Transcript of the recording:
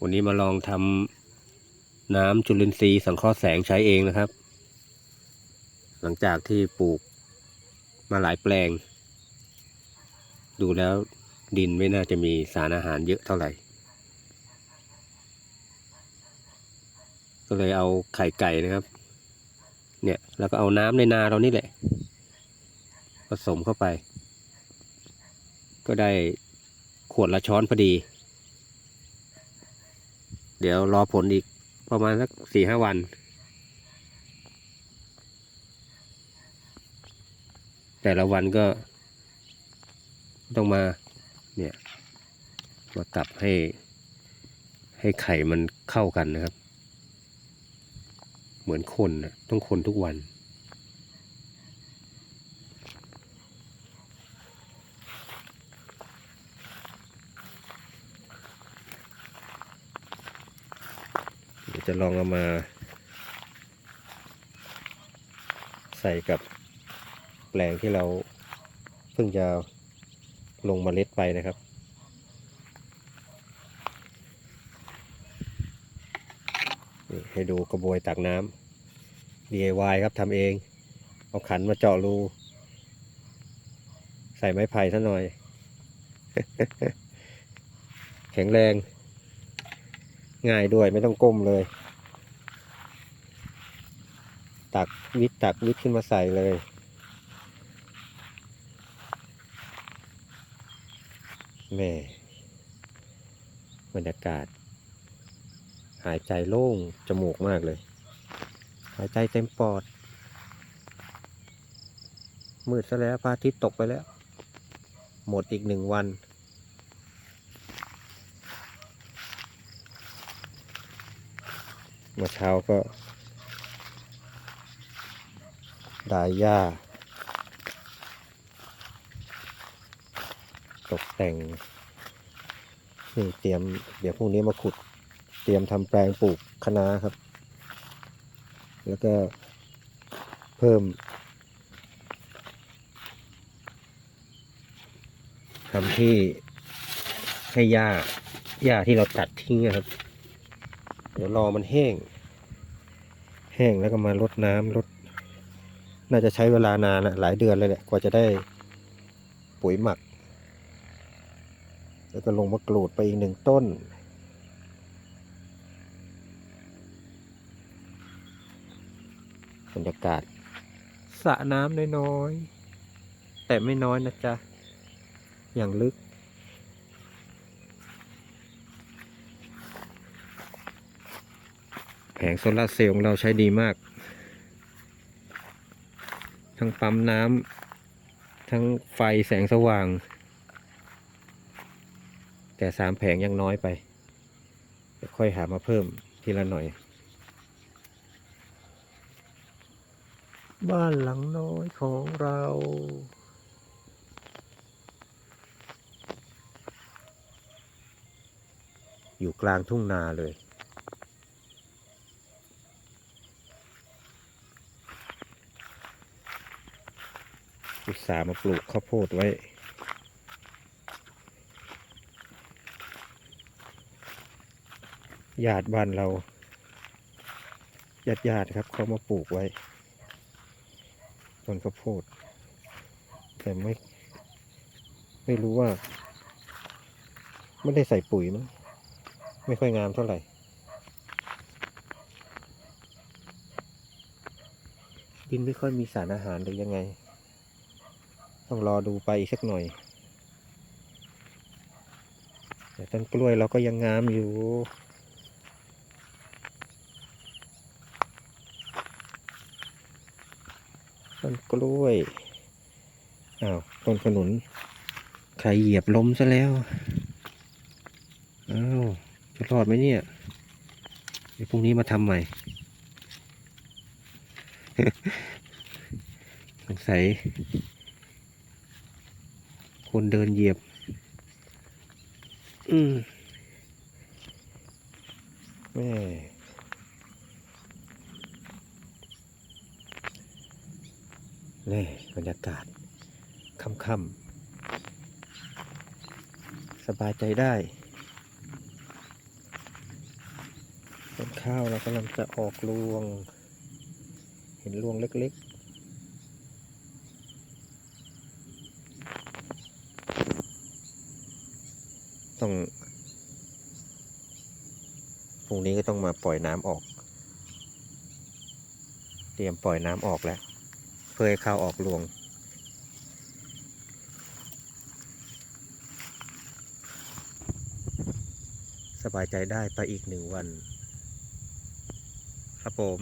วันนี้มาลองทำน้ำจุลินทรีย์สังเคราะห์แสงใช้เองนะครับ หลังจากที่ปลูกมาหลายแปลง ดูแล้วดินไม่น่าจะมีสารอาหารเยอะเท่าไหร่ ก็เลยเอาไข่ไก่นะครับ เนี่ยแล้วก็เอาน้ำในนาเรานี่แหละ ผสมเข้าไป ก็ได้ขวดละช้อนพอดี ดี๋ยวรอผลอีกประมาณสักสี่ห้าวัน แต่ละวันก็ต้องมาเนี่ยมากลับให้ให้ไข่มันเข้ากันนะครับ เหมือนคนนะต้องคนทุกวัน เดี๋ยว จะลองเอามา ใส่กับแปลงที่เราเพิ่งจะลงเมล็ดไปนะครับนี่ให้ดูกระบวยตักน้ำ DIY ครับทำเอง เอาขันมาเจาะรู ใส่ไม้ไผ่ซะหน่อย แข็งแรง ง่ายด้วยไม่ต้องก้มเลย ตักวิดตักวิดขึ้นมาใส่เลย แม่บรรยากาศ หายใจโล่งจมูกมากเลย หายใจเต็มปอด มืดซะแล้วพระอาทิตย์ตกไปแล้ว หมดอีกหนึ่งวันเมื่อเช้าก็ ดายหญ้า ตกแต่ง นี่เตรียม เดี๋ยวพรุ่งนี้มาขุด เตรียมทำแปลงปลูกคะน้าครับ แล้วก็เพิ่มทำที่ให้หญ้าหญ้าที่เราตัดทิ้งนะครับ เดี๋ยวรอมันแห้ง แห้งแล้วก็มารดน้ำรด น่าจะใช้เวลานานนะหลายเดือนเลยแหละกว่าจะได้ปุ๋ยหมัก แล้วก็ลงมะกรูดไปอีกหนึ่งต้น บรรยากาศสระน้ำน้อยๆ แต่ไม่น้อยนะจ๊ะ อย่างลึกแผงโซลาร์เซลล์ของเราใช้ดีมาก ทั้งปั๊มน้ำทั้งไฟแสงสว่าง แต่สามแผงยังน้อยไปเดี๋ยวค่อยหามาเพิ่มทีละหน่อย บ้านหลังน้อยของเราอยู่กลางทุ่งนาเลย ตส่าห์มาปลูกข้าวโพดไว้ ญาติบ้านเราญาติญาติครับเขามาปลูกไว้ต้นข้าวโพด แต่ไม่ ไม่รู้ว่า ไม่ได้ใส่ปุ๋ยมั้งไม่ค่อยงามเท่าไหร่ดินไม่ค่อยมีสารอาหารหรือยังไง ต้องรอดูไปอีกสักหน่อย แต่ต้นกล้วยเราก็ยังงามอยู่ต้นกล้วยอ้าวต้นขนุน ใครเหยียบล้มซะแล้วอ้าวจะรอดไหมเนี่ยเดี๋ยวพรุ่งนี้มาทำใหม่สงสัย คนเดินเหยียบ อืมแม่เล่บรรยากาศค่ำๆสบายใจได้ ต้นข้าวเรากำลังจะออกรวง เห็นรวงเล็กๆ ต้องพรุ่งนี้ก็ต้องมาปล่อยน้ำออก เตรียมปล่อยน้ำออกแล้ว เพื่อให้ข้าวออกรวง สบายใจได้ไปอีกหนึ่งวัน ครับผม